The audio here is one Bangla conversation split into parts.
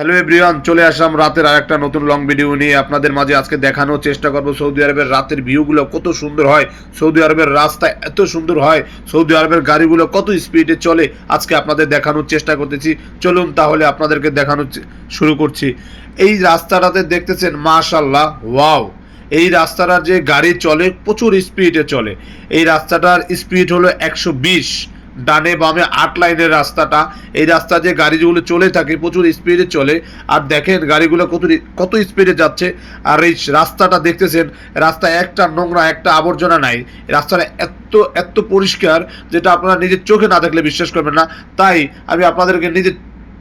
হ্যালো এভরিওয়ান চলে আসলাম রাতের আরেকটা নতুন লং ভিডিও নিয়ে। আপনাদের মাঝে আজকে দেখানোর চেষ্টা করব সৌদি আরবের রাতের ভিউগুলো কত সুন্দর হয়, সৌদি আরবের রাস্তা এত সুন্দর হয়, সৌদি আরবের গাড়িগুলো কত স্পিডে চলে, আজকে আপনাদের দেখানোর চেষ্টা করতেছি। চলুন তাহলে আপনাদেরকে দেখানোর চে- শুরু করছি। এই রাস্তাটাতে দেখতেছেন মাশাল্লাহ ওয়াও। এই রাস্তাটার যে গাড়ি চলে, প্রচুর স্পিডে চলে। এই রাস্তাটার স্পিড হলো একশো বিশ। ডানে বামে আট লাইনের রাস্তাটা। এই রাস্তা যে গাড়িগুলো চলে থাকে, প্রচুর স্পিডে চলে। আর দেখেন গাড়িগুলো কত কত স্পিডে যাচ্ছে। আর এই রাস্তাটা দেখতেছেন, রাস্তা একটা নোংরা, একটা আবর্জনা নাই। রাস্তাটা এত এত পরিষ্কার যেটা আপনারা নিজের চোখে না দেখলে বিশ্বাস করবেন না। তাই আমি আপনাদেরকে নিজের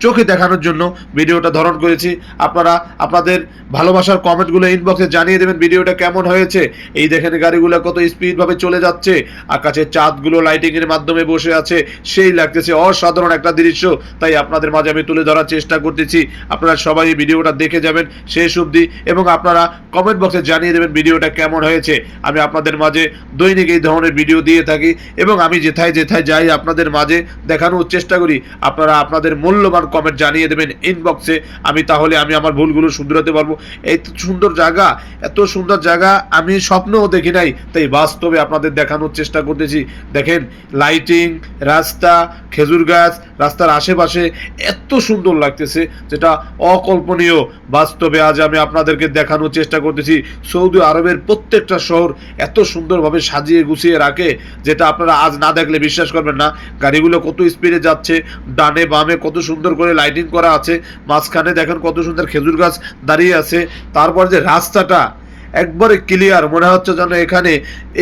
চোখে দেখানোর জন্য ভিডিওটা ধারণ করেছি। আপনারা আপনাদের ভালোবাসার কমেন্টগুলো ইনবক্সে জানিয়ে দেবেন ভিডিওটা কেমন হয়েছে। এই দেখেন গাড়িগুলো কত স্পিডভাবে চলে যাচ্ছে। আকাশে চাঁদগুলো লাইটিংয়ের মাধ্যমে বসে আছে। সেই লাগতেছে অসাধারণ একটা দৃশ্য। তাই আপনাদের মাঝে আমি তুলে ধরার চেষ্টা করতেছি। আপনারা সবাই এই ভিডিওটা দেখে যাবেন শেষ অবধি এবং আপনারা কমেন্ট বক্সে জানিয়ে দেবেন ভিডিওটা কেমন হয়েছে। আমি আপনাদের মাঝে দৈনিক এই ধরনের ভিডিও দিয়ে থাকি এবং আমি যেথায় যেথায় যাই আপনাদের মাঝে দেখানোর চেষ্টা করি। আপনারা আপনাদের মূল্যবান কমেন্ট জানিয়ে দেবেন ইনবক্সে আমি তাহলে আমি আমার ভুলগুলো শুধরাতে পারব। এই সুন্দর জায়গা, এত সুন্দর জায়গা, আমি স্বপ্নও দেখি নাই। তাই বাস্তবে আপনাদের দেখানোর চেষ্টা করতেছি। দেখেন লাইটিং রাস্তা, খেজুর গাছ, রাস্তার আশেপাশে এত সুন্দর লাগতেছে, যেটা অকল্পনীয়। বাস্তবে আজ আমি আপনাদেরকে দেখানোর চেষ্টা করতেছি। সৌদি আরবের প্রত্যেকটা শহর এত সুন্দরভাবে সাজিয়ে গুছিয়ে রাখে, যেটা আপনারা আজ না দেখলে বিশ্বাস করবেন না। গাড়িগুলো কত স্পিডে যাচ্ছে, ডানে বামে কত সুন্দর করে লাইটিং করা আছে, মাঝখানে দেখেন কত সুন্দর খেজুর গাছ দাঁড়িয়ে আছে। তারপর যে রাস্তাটা একবারে ক্লিয়ার মনে হচ্ছে যেন এখানে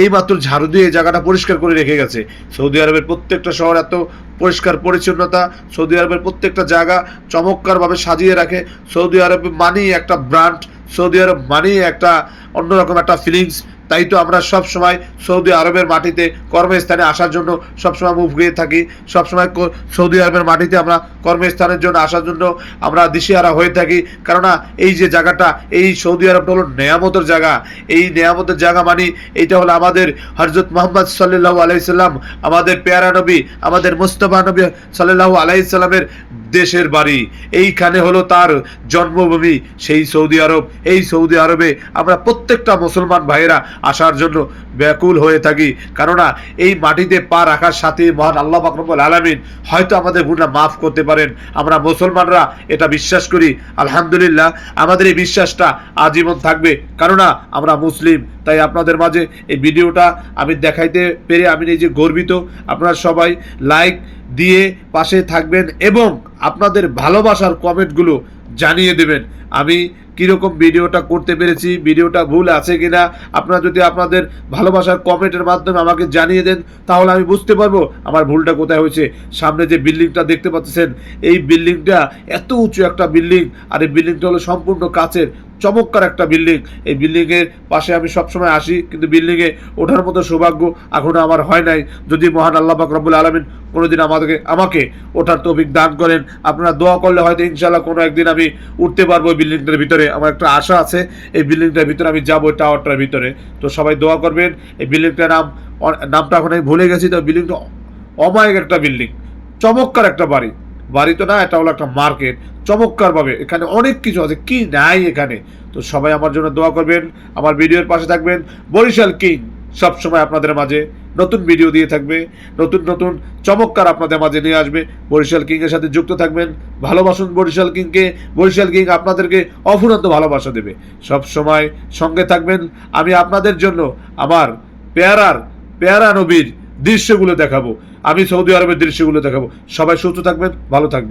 এইমাত্র ঝাড়ু দিয়ে জায়গাটা পরিষ্কার করে রেখে গেছে। সৌদি আরবের প্রত্যেকটা শহর এত পরিষ্কার পরিচ্ছন্নতা, সৌদি আরবের প্রত্যেকটা জায়গা চমৎকারভাবে সাজিয়ে রাখে। সৌদি আরব মানেই একটা ব্র্যান্ড সৌদি আরব মানেই একটা অন্যরকম একটা ফিলিংস তাই তো আমরা সব সময় সৌদি আরবের মাটিতে কর্মস্থানে আসার জন্য সবসময় মুভ হয়ে থাকি। সবসময় সৌদি আরবের মাটিতে আমরা কর্মস্থানের জন্য আসার জন্য আমরা দিশেহারা হয়ে থাকি। কেননা এই যে জায়গাটা, এই সৌদি আরবটা হলো নেয়ামতের জায়গা। এই নেয়ামতের জায়গা মানে এইটা হলো আমাদের হজরত মোহাম্মদ সাল্লাহ আলাইসাল্লাম আমাদের পেয়ারা নবী, আমাদের মুস্তফা নবী সাল্লাহ আলাইসাল্লামের দেশের বাড়ি। এইখানে হলো তার জন্মভূমি, সেই সৌদি আরব। এই সৌদি আরবে আমরা প্রত্যেকটা মুসলমান ভাইয়েরা আসার জন্য ব্যাকুল হয়ে থাকি। কেননা এই মাটিতে পা রাখার সাথে মহান আল্লাহ বাকরবুল আলমিন হয়তো আমাদের গুণা মাফ করতে পারেন। আমরা মুসলমানরা এটা বিশ্বাস করি। আলহামদুলিল্লাহ, আমাদের এই বিশ্বাসটা আজীবন থাকবে। কেননা আমরা মুসলিম তাই আপনাদের মাঝে এই ভিডিওটা আমি দেখাইতে পেরে আমি নিজে গর্বিত। আপনারা সবাই লাইক দিয়ে পাশে থাকবেন এবং আপনাদের ভালোবাসার কমেন্টগুলো জানিয়ে দেবেন। আমি কীরকম ভিডিওটা করতে পেরেছি, ভিডিওটা ভুল আছে কিনা, আপনারা যদি আপনাদের ভালোবাসার কমেন্টের মাধ্যমে আমাকে জানিয়ে দেন, তাহলে আমি বুঝতে পারব আমার ভুলটা কোথায় হয়েছে। সামনে যে বিল্ডিংটা দেখতে পাচ্ছেন, এই বিল্ডিংটা এত উঁচু একটা বিল্ডিং, আর এই বিল্ডিংটা হলো সম্পূর্ণ কাচের চমৎকার একটা বিল্ডিং এই বিল্ডিংয়ের পাশে আমি সবসময় আসি, কিন্তু বিল্ডিংয়ে ওঠার মতো সৌভাগ্য এখনও আমার হয় নাই। যদি মহান আল্লাহ রব্বুল আলমিন কোনোদিন আমাদেরকে, আমাকে ওঠার তৌফিক দান করেন, আপনারা দোয়া করলে হয়তো ইনশাল্লাহ কোনো একদিন আমি উঠতে পারব এই বিল্ডিংটার ভিতরে। আমার একটা আশা আছে, এই বিল্ডিংটার ভিতরে আমি যাব টাওয়ারটার ভিতরে। তো সবাই দোয়া করবেন, এই বিল্ডিংটার নাম, নামটা এখন আমি ভুলে গেছি, তো বিল্ডিংটা অমায়িক একটা বিল্ডিং চমৎকার একটা বাড়ি। বাড়ি তো না, এটা হলো একটা মার্কেট। চমৎকারভাবে এখানে অনেক কিছু আছে, কি নাই এখানে? তো সবাই আমার জন্য দোয়া করবেন, আমার ভিডিওর পাশে থাকবেন। বরিশাল কিং সব সময় আপনাদের মাঝে নতুন ভিডিও দিয়ে থাকবে, নতুন নতুন চমৎকার আপনাদের মাঝে নিয়ে আসবে। বরিশাল কিংয়ের সাথে যুক্ত থাকবেন, ভালোবাসুন বরিশাল কিংকে। বরিশাল কিং আপনাদেরকে অফুরন্ত ভালোবাসা দেবে। সব সময় সঙ্গে থাকবেন। আমি আপনাদের জন্য আমার পেয়ারার, পেয়ারা নবীর দৃশ্যগুলো দেখাবো। আমি সৌদি আরবের দৃশ্যগুলো দেখাবো। সবাই সুস্থ থাকবেন ভালো থাকবেন।